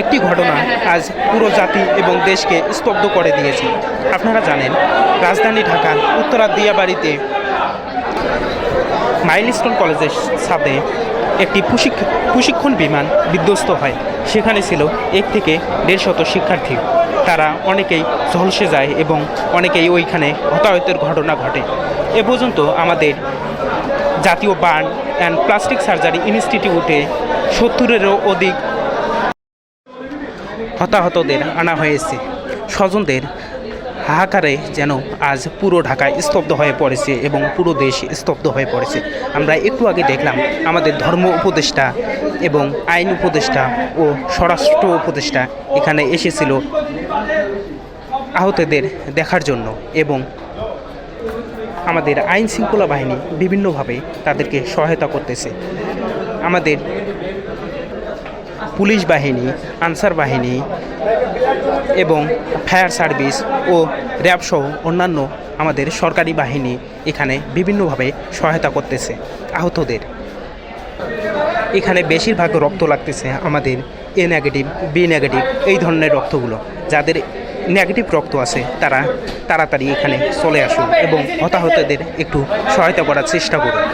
একটি ঘটনা আজ পুরো জাতি এবং দেশকে স্তব্ধ করে দিয়েছে। আপনারা জানেন, রাজধানী ঢাকার উত্তরা দিয়াবাড়িতে মাইলস্টোন কলেজের সাথে একটি প্রশিক্ষণ বিমান বিধ্বস্ত হয়। সেখানে ছিল এক থেকে দেড় শত শিক্ষার্থী। তারা অনেকেই ঝলসে যায় এবং অনেকেই ওইখানে হতাহতের ঘটনা ঘটে। এ পর্যন্ত আমাদের জাতীয় বার্ন অ্যান্ড প্লাস্টিক সার্জারি ইনস্টিটিউটে সত্তরেরও অধিক হতাহতদের আনা হয়েছে। স্বজনদের হাহাকারে যেন আজ পুরো ঢাকা স্তব্ধ হয়ে পড়েছে এবং পুরো দেশ স্তব্ধ হয়ে পড়েছে। আমরা একটু আগে দেখলাম আমাদের ধর্ম উপদেষ্টা এবং আইন উপদেষ্টা ও স্বরাষ্ট্র উপদেষ্টা এখানে এসেছিল আহতদের দেখার জন্য এবং আমাদের আইন শৃঙ্খলা বাহিনী বিভিন্নভাবে তাদেরকে সহায়তা করতেছে। আমাদের পুলিশ বাহিনী, আনসার বাহিনী এবং ফায়ার সার্ভিস ও র্যাব সহ অন্যান্য আমাদের সরকারি বাহিনী এখানে বিভিন্নভাবে সহায়তা করতেছে, আহতদের। এখানে বেশিরভাগ রক্ত লাগতেছে আমাদের এ নেগেটিভ বি নেগেটিভ এই ধরনের রক্তগুলো। যাদের নেগেটিভ রক্ত আছে, তারা তাড়াতাড়ি এখানে চলে আসুন এবং হতাহতদের একটু সহায়তা করার চেষ্টা করুন।